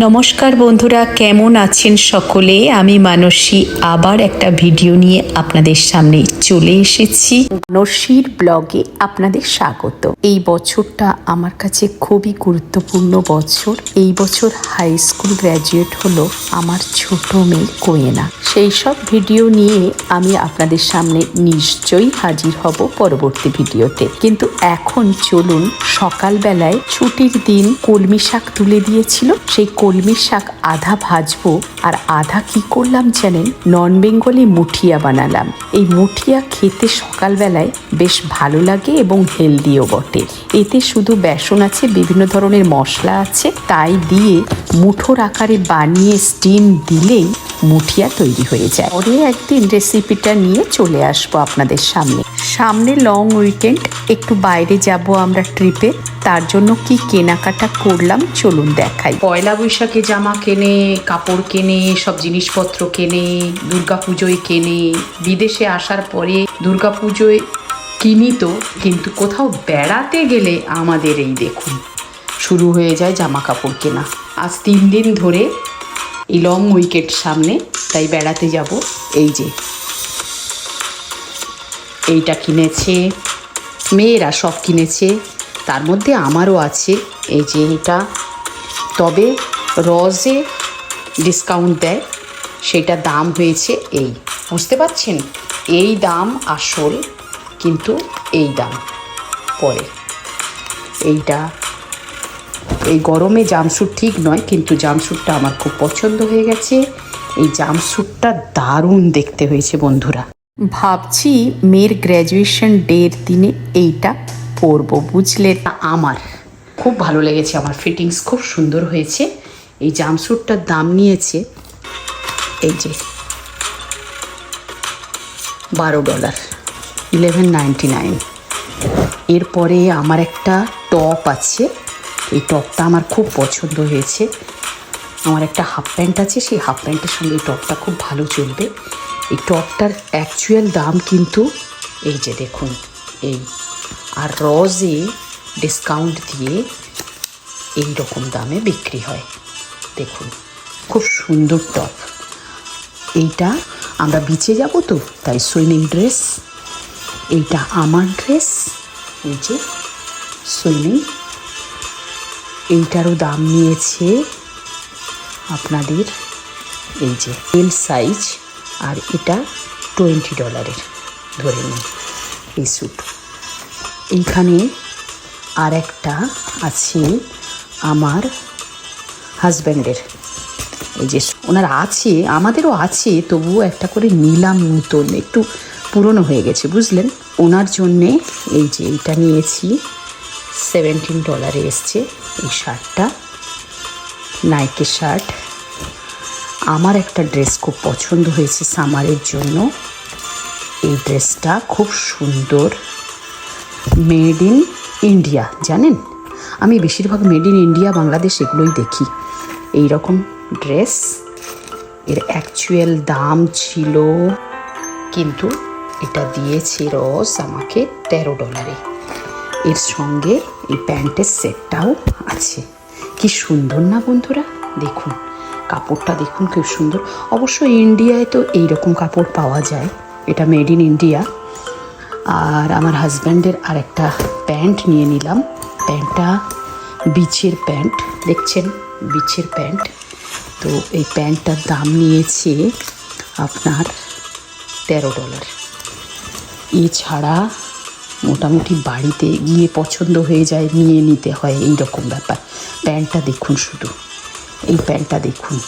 নমস্কার বন্ধুরা, কেমন আছেন সকলে? আমি মানসী। আবার একটা ভিডিও নিয়ে আপনাদের সামনে চলে এসেছি। মানসীর ব্লগে আপনাদের স্বাগত। এই বছরটা আমার কাছে খুবই গুরুত্বপূর্ণ বছর। এই বছর হাই স্কুল গ্র্যাজুয়েট হলো আমার ছোট মেয়ে কোয়েনা। সেই সব ভিডিও নিয়ে আমি আপনাদের সামনে নিশ্চয়ই হাজির হব পরবর্তী ভিডিওতে। কিন্তু এখন চলুন, সকালবেলায় ছুটির দিন কলমি শাক তুলে দিয়েছিল। সেই কলমি শাক আধা ভাজবো আর আধা কি করলাম জানেন? নন বেঙ্গলি মুঠিয়া বানালাম। এই মুঠিয়া খেতে সকালবেলায় বেশ ভালো লাগে এবং হেলদিও বটে। এতে শুধু বেসন আছে, বিভিন্ন ধরনের মশলা আছে, তাই দিয়ে মুঠোর আকারে বানিয়ে স্টিম দিলেই মুঠিয়া তৈরি হয়ে যায়। পরে একদিন রেসিপিটা নিয়ে চলে আসব আপনাদের সামনে। সামনে লং উইকেন্ড একটু বাইরে যাব আমরা ট্রিপে তার জন্য কি কেনাকাটা করলাম চলুন দেখাই। পয়লা বৈশাখে জামা কেনে, কাপড় কেনে, সব জিনিসপত্র কেনে দুর্গা পুজোয় কেনে, বিদেশে আসার পরে দুর্গা পুজোয় কিনি তো, কিন্তু কোথাও বেড়াতে গেলে আমাদের এই দেখুন, শুরু হয়ে যায় জামা কাপড় কেনা। আজ তিন দিন ধরে এই লং উইকেট সামনে, তাই বেড়াতে যাব। এই যে, এইটা কিনেছে, মেয়েরা সব কিনেছে। তার মধ্যে আমারও আছে এই যে এটা তবে রজে ডিসকাউন্ট দেয়, সেটা দাম হয়েছে এই। বুঝতে পারছেন? এই দাম আসল, কিন্তু এই দাম পরে। এইটা, এই গরমে জামস্যুট ঠিক নয়, কিন্তু জামস্যুটটা আমার খুব পছন্দ হয়ে গেছে। এই জামস্যুটটা দারুণ দেখতে হয়েছে বন্ধুরা। ভাবছি মেয়ের গ্র্যাজুয়েশন ডের দিনে এইটা পরবো তা আমার। খুব ভালো লেগেছে আমার ফিটিংস খুব সুন্দর হয়েছে। এই জামস্যুটটার দাম নিয়েছে, এই যে, বারো ডলার ইলেভেন নাইনটি নাইন এরপরে আমার একটা টপ আছে, এই টপটা আমার খুব পছন্দ হয়েছে। আমার একটা হাফ প্যান্ট আছে, সেই হাফ প্যান্টের সঙ্গে এই টপটা খুব ভালো চলবে। এই টপটার অ্যাকচুয়াল দাম কিন্তু, এই যে দেখুন, এই আর রজে ডিসকাউন্ট দিয়ে এই রকম দামে বিক্রি হয়। দেখুন, খুব সুন্দর টপ এইটা আমরা বিচে যাব তো, তাই সুইমিং ড্রেস এইটা আমার ড্রেস এই যে সুইমিং এইটারও দাম নিয়েছে আপনাদের এই যে এল সাইজ আর এটা টোয়েন্টি ডলারের ধরে নিন, এই স্যুট এইখানে আর একটা আছে আমার হাজব্যান্ডের। এই যে ওনার আছে, আমাদেরও আছে, তবুও একটা করে নিলাম নতুন, একটু পুরনো হয়ে গেছে, বুঝলেন? ওনার জন্যে এই যে এইটা নিয়েছি সেভেন্টিন ডলারে এসছে, এই শার্টটা নাইকের শার্ট। আমার একটা ড্রেস খুব পছন্দ হয়েছে সামারের জন্য। এই ড্রেসটা খুব সুন্দর। মেড ইন ইন্ডিয়া জানেন? আমি বেশিরভাগ মেড ইন ইন্ডিয়া বাংলাদেশ এগুলোই দেখি। এই রকম ড্রেস এর অ্যাকচুয়াল দাম ছিল, কিন্তু এটা দিয়েছে রস আমাকে তেরো ডলারে এর সঙ্গে এই প্যান্টের সেটটাও আছে। কি সুন্দর না বন্ধুরা? দেখুন, কাপড়টা দেখুন, খুব সুন্দর। অবশ্য ইন্ডিয়ায় তো এই রকম কাপড় পাওয়া যায়। এটা মেড ইন ইন্ডিয়া আর আমার হাজব্যান্ডের আর একটা প্যান্ট নিয়ে নিলাম। প্যান্টটা বিচের প্যান্ট, দেখছেন? বিচের প্যান্ট। তো এই প্যান্টটার দাম নিয়েছে আপনার তেরো ডলার। এছাড়া মোটামুটি বাড়িতে গিয়ে পছন্দ হয়ে যায়, নিয়ে নিতে হয় এই রকম ব্যাপার। প্যান্টটা দেখুন শুধু। এই প্যান্টটা দেখুন।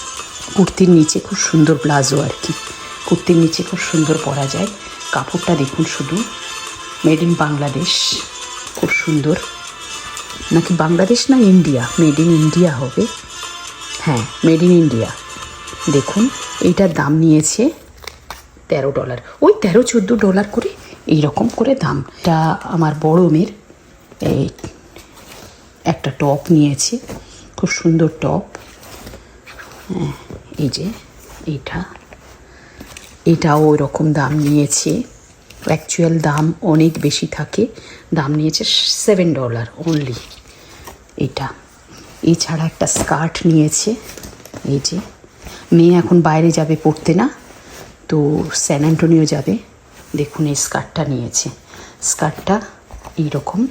কুর্তির নিচে খুব সুন্দর প্লাজো আর কি। কুর্তির নিচে খুব সুন্দর পরা যায়। কাপড়টা দেখুন শুধু। মেড ইন বাংলাদেশ খুব সুন্দর। নাকি বাংলাদেশ না ইন্ডিয়া? মেড ইন ইন্ডিয়া হবে। হ্যাঁ মেড ইন ইন্ডিয়া দেখুন, এইটার দাম নিয়েছে তেরো ডলার। ওই তেরো চোদ্দ ডলার করে এই রকম করে দামটা আমার বড় মেয়ের, এই একটা টপ নিয়েছে। খুব সুন্দর টপ। হ্যাঁ এই যে এইটা। এটাও ওই রকম দাম নিয়েছে। অ্যাকচুয়াল দাম অনেক বেশি থাকে। দাম নিয়েছে সেভেন ডলার অনলি এটা। এছাড়া একটা স্কার্ট নিয়েছে। এই যে, মেয়ে এখন বাইরে যাবে পড়তে না, তো স্যান অ্যান্টোনিও যাবে। দেখুন এই স্কার্টটা নিয়েছে। স্কার্টটা এইরকম।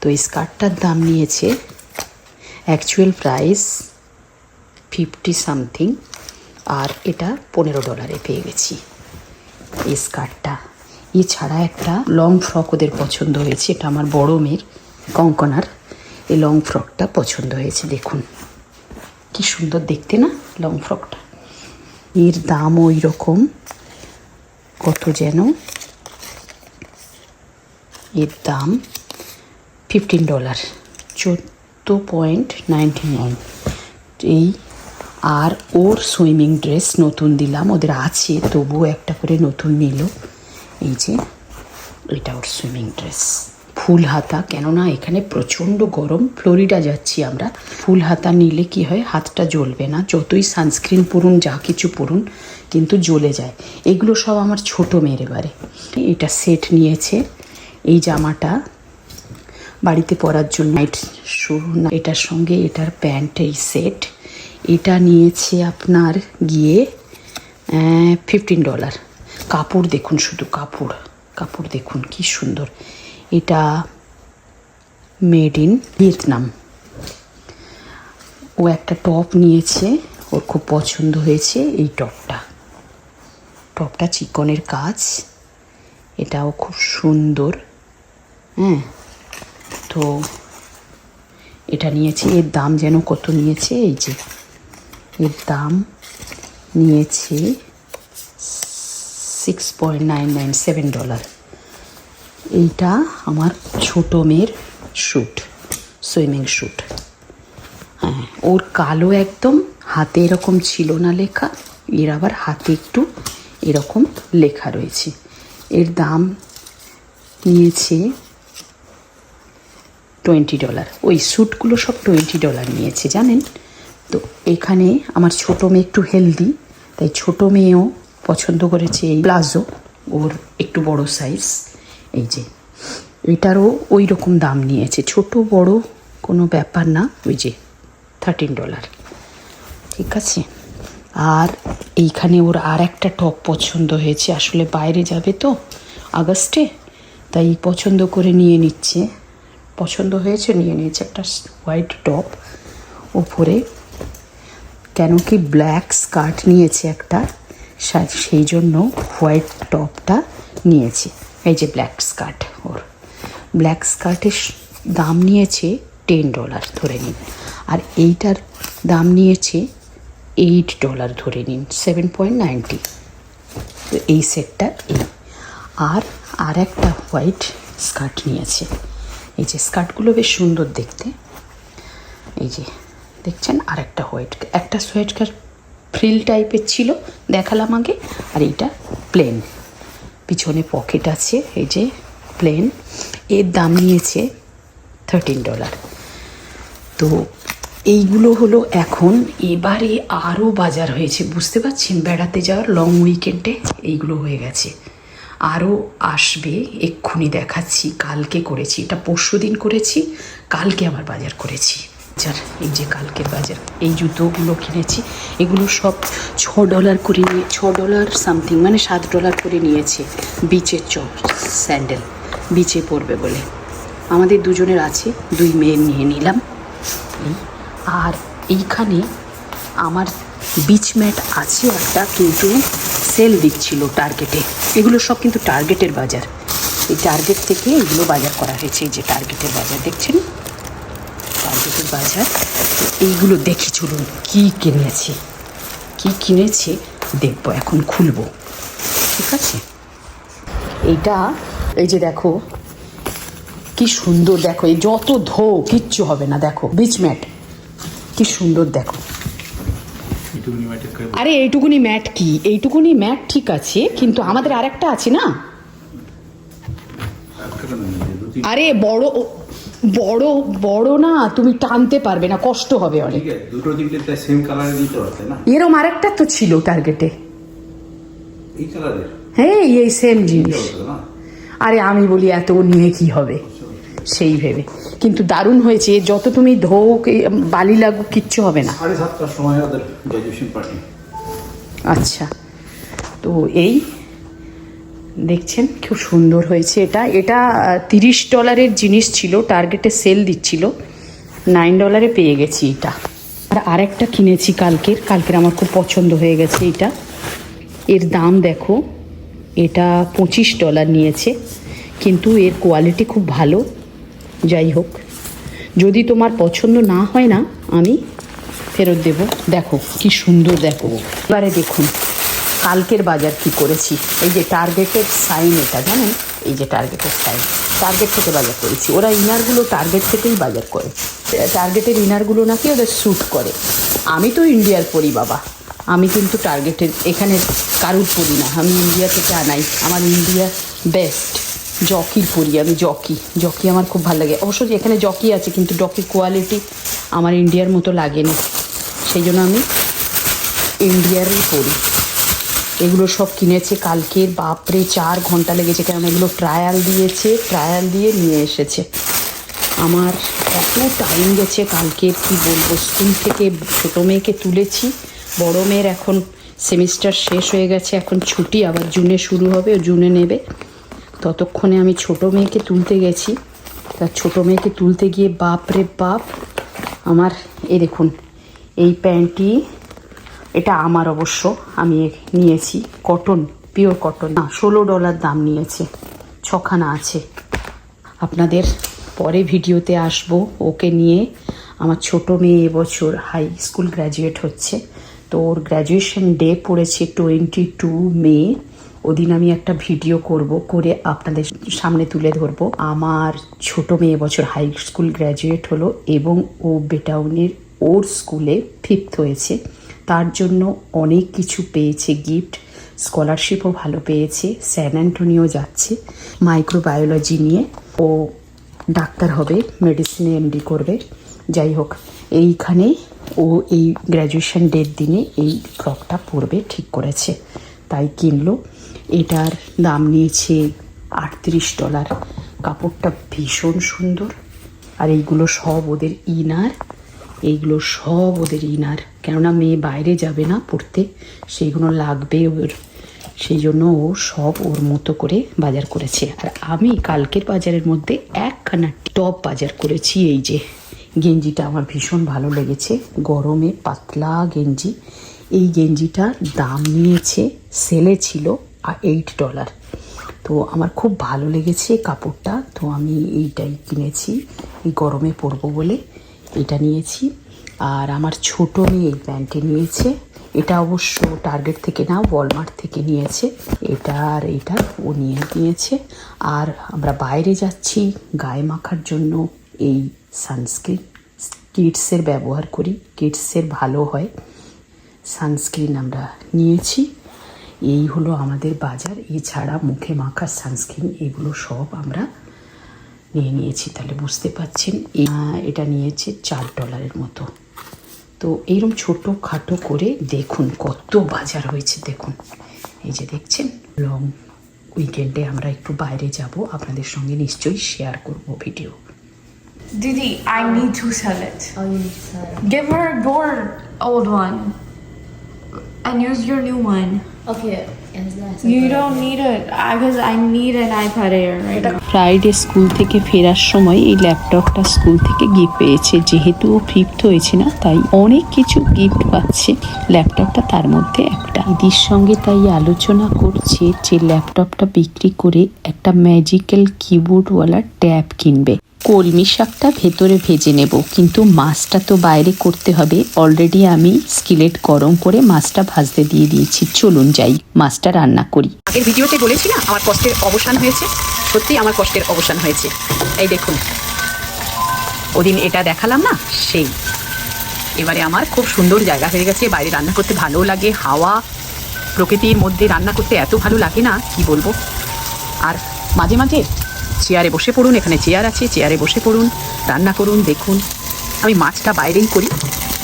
তো এই স্কার্টটার দাম নিয়েছে অ্যাকচুয়াল প্রাইস ফিফটি সামথিং আর এটা পনেরো ডলারে পেয়ে গেছি। এই স্কার্টটা এছাড়া একটা লং ফ্রক ওদের পছন্দ হয়েছে, এটা আমার বড় মেয়ের, কঙ্কনার। এই লং ফ্রকটা পছন্দ হয়েছে, দেখুন। কি সুন্দর দেখতে না লং ফ্রকটা এর দাম ওই রকম কত যেন? এর দাম ফিফটিন ডলার চোদ্দ পয়েন্ট নাইনটি নাইন এই, আর ওর সুইমিং ড্রেস নতুন দিলাম, ওদের আছে, তবুও একটা করে নতুন নিল। এই যে, এটা ওর সুইমিং ড্রেস ফুল হাতা, কেননা এখানে প্রচণ্ড গরম, ফ্লোরিডা যাচ্ছি আমরা। ফুল হাতা নিলে কি হয়, হাতটা জ্বলবে না, যতই সানস্ক্রিন পরুন, যা কিছু পরুন, কিন্তু জ্বলে যায়। এগুলো সব আমার ছোট মেয়ের এবারে। এটা সেট নিয়েছে, এই জামাটা বাড়িতে পরার জন্য। নাইট শু এটার সঙ্গে এটার প্যান্ট এই সেট এটা নিয়েছে আপনার গিয়ে ফিফটিন ডলার কাপড় দেখুন শুধু, কাপড় কাপড় দেখুন, কি সুন্দর। এটা মেড ইন ভিয়েতনাম ও একটা টপ নিয়েছে, ওর খুব পছন্দ হয়েছে এই টপটা। টপটা চিকনের কাজ, এটাও খুব সুন্দর। হ্যাঁ তো এটা নিয়েছে, এর দাম যেন কত নিয়েছে, এই যে, এর দাম নিয়েছে six point nine nine seven dollar এইটা আমার ছোট মেয়ের শ্যুট সুইমিং শ্যুট হ্যাঁ ওর কালো একদম হাতে এরকম ছিল না লেখা, এর আবার হাতে একটু এরকম লেখা রয়েছে। এর দাম নিয়েছে টোয়েন্টি ডলার ওই স্যুটগুলো সব টোয়েন্টি ডলার নিয়েছে, জানেন? তো এখানে আমার ছোটো মেয়ে একটু হেলদি তাই ছোটো মেয়েও পছন্দ করেছে এই প্লাজো, ওর একটু বড় সাইজ এই যে। এটারও ওই রকম দাম নিয়েছে। ছোট, বড় কোনো ব্যাপার না, ওই যে থার্টিন ডলার ঠিক আছে? আর এইখানে ওর আর একটা টপ পছন্দ হয়েছে। আসলে বাইরে যাবে তো আগস্টে, তাই পছন্দ করে নিয়ে নিচ্ছে। পছন্দ হয়েছে, নিয়ে নিয়েছে একটা হোয়াইট টপ ওপরে। কেন কি ব্ল্যাক স্কার্ট নিয়েছে একটা। সেই জন্য হোয়াইট টপটা নিয়েছে। এই যে ব্ল্যাক স্কার্ট ওর। ব্ল্যাক স্কার্টের দাম নিয়েছে টেন ডলার ধরে নিন। আর এইটার দাম নিয়েছে এইট ডলার ধরে নিন সেভেন পয়েন্ট নাইনটি তো এই সেটটা এই। আর আর একটা হোয়াইট স্কার্ট নিয়েছে। এই যে স্কার্টগুলো বেশ সুন্দর দেখতে। এই যে, দেখছেন? আর একটা হোয়াইট একটা কার ফ্রিল টাইপের ছিল, দেখালাম আগে, আর এইটা প্লেন পিছনে পকেট আছে, এই যে প্লেন এর দাম নিয়েছে থার্টিন ডলার তো এইগুলো হলো এখন, এবারে আরও বাজার হয়েছে, বুঝতে পারছেন? বেড়াতে যাওয়ার লং উইকেন্ডে এইগুলো হয়ে গেছে। আরও আসবে, এক্ষুনি দেখাচ্ছি, কালকে করেছি। এটা পরশু দিন করেছি, কালকে আবার বাজার করেছি। বাজার এই যে কালকের বাজার, এই জুতোগুলো কিনেছি, এগুলো সব ছ ডলার করে নিয়ে, ছ ডলার সামথিং মানে সাত ডলার করে নিয়েছে, বিচের চ স্যান্ডেল, বিচে পড়বে বলে। আমাদের দুজনের আছে, দুই মেয়ের নিয়ে নিলাম। আর এইখানে আমার বিচ ম্যাট আছে একটা, কিন্তু সেল দিচ্ছিল টার্গেটে এগুলো সব কিন্তু টার্গেটের বাজার। এই টার্গেট থেকে এগুলো বাজার করা হয়েছে, এই যে টার্গেটের বাজার, দেখছেন? টার্গেটের বাজার এইগুলো দেখি চলুন কি কিনেছি? কী কিনেছে দেখব এখন খুলবো। ঠিক আছে? এইটা এই যে দেখো কি সুন্দর দেখো এই যত ধো কিচ্ছু হবে না দেখো বিচ ম্যাট কি সুন্দর দেখো। আরে এইটুকুনি ম্যাট কি? এইটুকুনি ম্যাট ঠিক আছে কিন্তু আমাদের আরেকটা আছে না? আরে বড় বড় বড় না তুমি টানতে পারবে না কষ্ট হবে অনেক। দুটো তিনটে তাই সেম কালারে দিতে পারতে না? এরম আরেকটা তো ছিল টার্গেটে এই কালারের হ্যাঁ এই সেম জিনিস। আরে আমি বলি এত নিয়ে কি হবে? সেই ভেবে। কিন্তু দারুণ হয়েছে যত তুমি ধোও কি- বালি লাগুক কিচ্ছু হবে না। সাড়ে সাতটার সময় ওদের গ্র্যাজুয়েশন পার্টি আচ্ছা। তো এই দেখছেন, খুব সুন্দর হয়েছে এটা। এটা তিরিশ ডলারের জিনিস ছিল, টার্গেটে সেল দিচ্ছিল। নাইন ডলারে পেয়ে গেছি এটা। আর আরেকটা কিনেছি কালকের কালকের আমার খুব পছন্দ হয়ে গেছে এটা। এর দাম দেখো, এটা পঁচিশ ডলার নিয়েছে, কিন্তু এর কোয়ালিটি খুব ভালো। যাই হোক, যদি তোমার পছন্দ না হয় না, আমি ফেরত দেব। দেখো, কি সুন্দর দেখো। এবারে দেখুন। কালকের বাজার কি করেছি? এই যে টার্গেটের সাইন এটা, জানেন? এই যে টার্গেটের সাইন টার্গেট থেকে বাজার করেছি। ওরা ইনারগুলো টার্গেট থেকেই বাজার করে। টার্গেটের ইনারগুলো নাকি ওদের স্যুট করে। আমি তো ইন্ডিয়ার পরি, বাবা। আমি কিন্তু টার্গেটের এখানে কারুর পরি না। আমি ইন্ডিয়া থেকে আনাই। আমার ইন্ডিয়া বেস্ট জকির পরি। আমি জকি জকি আমার খুব ভালো লাগে। অবশ্যই এখানে জকি আছে, কিন্তু জকির কোয়ালিটি আমার ইন্ডিয়ার মতো লাগেনি সেই জন্য আমি ইন্ডিয়ারই পরি। এগুলো সব কিনেছে কালকে, বাপরে, চার ঘণ্টা লেগেছে কারণ এগুলো ট্রায়াল দিয়েছে ট্রায়াল দিয়ে নিয়ে এসেছে। আমার এত টাইম গেছে কালকে, কি বলব স্কুল থেকে ছোটো মেয়েকে তুলেছি, বড় মেয়ের এখন সেমিস্টার শেষ হয়ে গেছে, এখন ছুটি, আবার জুনে শুরু হবে, ও জুনে নেবে। ততক্ষণে আমি ছোট মেয়েকে তুলতে গেছি। তার ছোট মেয়েকে তুলতে গিয়ে বাপ রে বাপ, আমার এ দেখুন, এই প্যান্টটি এটা আমার অবশ্য। আমি নিয়েছি কটন পিওর কটন না, ষোলো ডলার দাম নিয়েছে। ছখানা আছে। আপনাদের পরে ভিডিওতে আসব। ওকে নিয়ে আমার ছোট মেয়ে এবছর হাই স্কুল গ্র্যাজুয়েট হচ্ছে। তো ওর গ্র্যাজুয়েশন ডে পড়েছে টোয়েন্টি টু মে। ওদিন আমি একটা ভিডিও করব, করে আপনাদের সামনে তুলে ধরবো। আমার ছোট মেয়ে এবছর হাই স্কুল গ্র্যাজুয়েট হলো এবং ও বেটাউনের ওর স্কুলে ফিফথ হয়েছে। তার জন্য অনেক কিছু পেয়েছে গিফট স্কলারশিপও ভালো পেয়েছে স্যান অ্যান্টোনিও যাচ্ছে মাইক্রোবায়োলজি নিয়ে। ও ডাক্তার হবে মেডিসিনে এমডি করবে। যাই হোক, এইখানে ও এই গ্র্যাজুয়েশন ডের দিনে এই ফ্রকটা পরবে ঠিক করেছে। তাই কিনলো। এটার দাম নিয়েছে আটত্রিশ ডলার কাপড়টা ভীষণ সুন্দর। আর এইগুলো সব ওদের ইনার। এইগুলো সব ওদের ইনার। কেননা মেয়ে বাইরে যাবে না পড়তে, সেইগুলো লাগবে ওর। সেই জন্য ও সব ওর মতো করে বাজার করেছে। আর আমি কালকের বাজারের মধ্যে একখানা টপ বাজার করেছি এই যে। গেঞ্জিটা আমার ভীষণ ভালো লেগেছে। গরমে পাতলা গেঞ্জি। এই গেঞ্জিটার দাম নিয়েছে সেলে ছিল এইট ডলার তো আমার খুব ভালো লেগেছে কাপড়টা। তো আমি এইটাই কিনেছি। এই গরমে পরবো বলে এটা নিয়েছি। আর আমার ছোট মেয়ে এই প্যান্টটি নিয়েছে। এটা অবশ্য টার্গেট থেকে না ওয়ালমার্ট থেকে নিয়েছে। এটা আর এটা ও নিয়ে নিয়েছে। আর আমরা বাইরে যাচ্ছি গায়ে মাখার জন্য। এই সানস্ক্রিন কিডসের ব্যবহার করি। কিডসের ভালো হয়। সানস্ক্রিন আমরা নিয়েছি। এই হলো আমাদের বাজার। এছাড়া মুখে মাখার সানস্ক্রিন এগুলো সব আমরা নিয়ে নিয়েছি। তাহলে বুঝতে আহ, এটা নিয়েছে চার ডলারের মতো। তো এইরকম ছোটো খাটো করে দেখুন কত বাজার হয়েছে দেখুন। এই যে দেখছেন লং উইকেন্ডে আমরা একটু বাইরে যাব আপনাদের সঙ্গে নিশ্চয়ই শেয়ার করব ভিডিও দিদি I need to sell it give her more old one okay and use your new one. Okay, and that's You don't need it. Because I need an iPad Air right? Now. Friday school থেকে ফেরার সময় এই ল্যাপটপটা school থেকে gift পেয়েছে। যেহেতু ও fifth হয়েছে না তাই অনেক কিছু গিফট পাচ্ছে। ল্যাপটপটা তার মধ্যে একটা। দিদির সঙ্গে তাই আলোচনা করছে যে ল্যাপটপটা বিক্রি করে একটা ম্যাজিক্যাল কিবোর্ডওয়ালা ট্যাব কিনবে। কলমি শাকটা ভেতরে ভেজে নেব। কিন্তু মাছটা তো বাইরে করতে হবে। অলরেডি আমি স্কিলেট গরম করে মাছটা ভাজতে দিয়ে দিয়েছি। চলুন যাই, মাছটা রান্না করি। আগের ভিডিওতে বলেছি না আমার কষ্টের অবসান হয়েছে। সত্যি আমার কষ্টের অবসান হয়েছে। এই দেখুন। ওদিন এটা দেখালাম না, সেই। এবারে আমার খুব সুন্দর জায়গা হয়ে গেছে। বাইরে রান্না করতে ভালো লাগে, হাওয়া, প্রকৃতির মধ্যে রান্না করতে এত ভালো লাগে না, কি বলব? আর মাঝে মাঝে চেয়ারে বসে পড়ুন, এখানে চেয়ার আছে, চেয়ারে বসে পড়ুন, রান্না করুন, দেখুন। আমি মাছটা বাইরেই করি,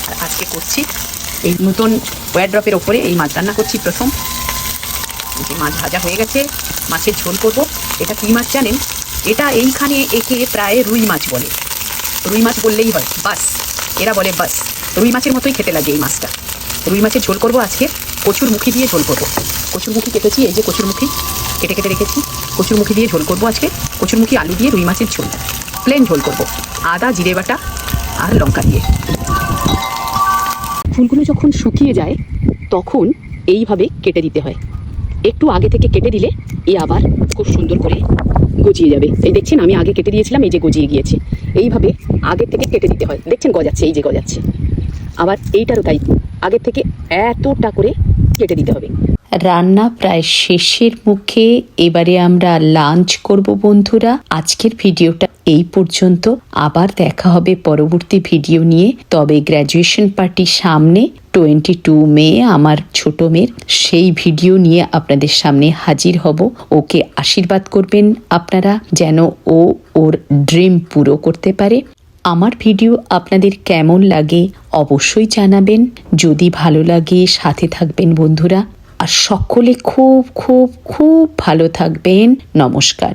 আর আজকে করছি এই নতুন ওয়ারড্রপের ওপরে এই মাছ রান্না করছি প্রথম। যে মাছ ভাজা হয়ে গেছে, মাছের ঝোল করব। এটা কী মাছ জানেন? এটা এইখানে একে প্রায় রুই মাছ বলে। রুই মাছ বললেই হয়, বাস। এরা বলে বাস। রুই মাছের মতোই খেতে লাগে এই মাছটা। রুই মাছের ঝোল করব আজকে কচুর মুখি দিয়ে ঝোল করব। কচুর মুখি কেটেছি, এই যে কচুর মুখি কেটে কেটে রেখেছি। কচুর মুখি দিয়ে ঝোল করব আজকে। কচুর মুখি আলু দিয়ে রুই মাছের ঝোল। প্লেন ঝোল করব। আদা, জিরে বাটা আর লঙ্কা দিয়ে। ফুলগুলো যখন শুকিয়ে যায়, তখন এইভাবে কেটে দিতে হয়। একটু আগে থেকে কেটে দিলে এ আবার খুব সুন্দর করে গজিয়ে যাবে। এই দেখছেন, আমি আগে কেটে দিয়েছিলাম, এই যে গজিয়ে গিয়েছে। এইভাবে আগে থেকে কেটে দিতে হয়। দেখছেন, গজাচ্ছে, এই যে গজাচ্ছে। আবার এইটারও তাই। আগের থেকে এতটা করে কেটে দিতে হবে। রান্না প্রায় শেষের মুখে। এবারে আমরা লাঞ্চ করব বন্ধুরা। আজকের ভিডিওটা এই পর্যন্ত। আবার দেখা হবে পরবর্তী ভিডিও নিয়ে। তবে গ্র্যাজুয়েশন পার্টি সামনে টোয়েন্টি টু মে আমার ছোট মেয়ের সেই ভিডিও নিয়ে আপনাদের সামনে হাজির হব। ওকে আশীর্বাদ করবেন আপনারা যেন ও ওর ড্রিম পুরো করতে পারে। আমার ভিডিও আপনাদের কেমন লাগে অবশ্যই জানাবেন। যদি ভালো লাগে, সাথে থাকবেন বন্ধুরা। আর সকলে খুব খুব খুব ভালো থাকবেন। নমস্কার।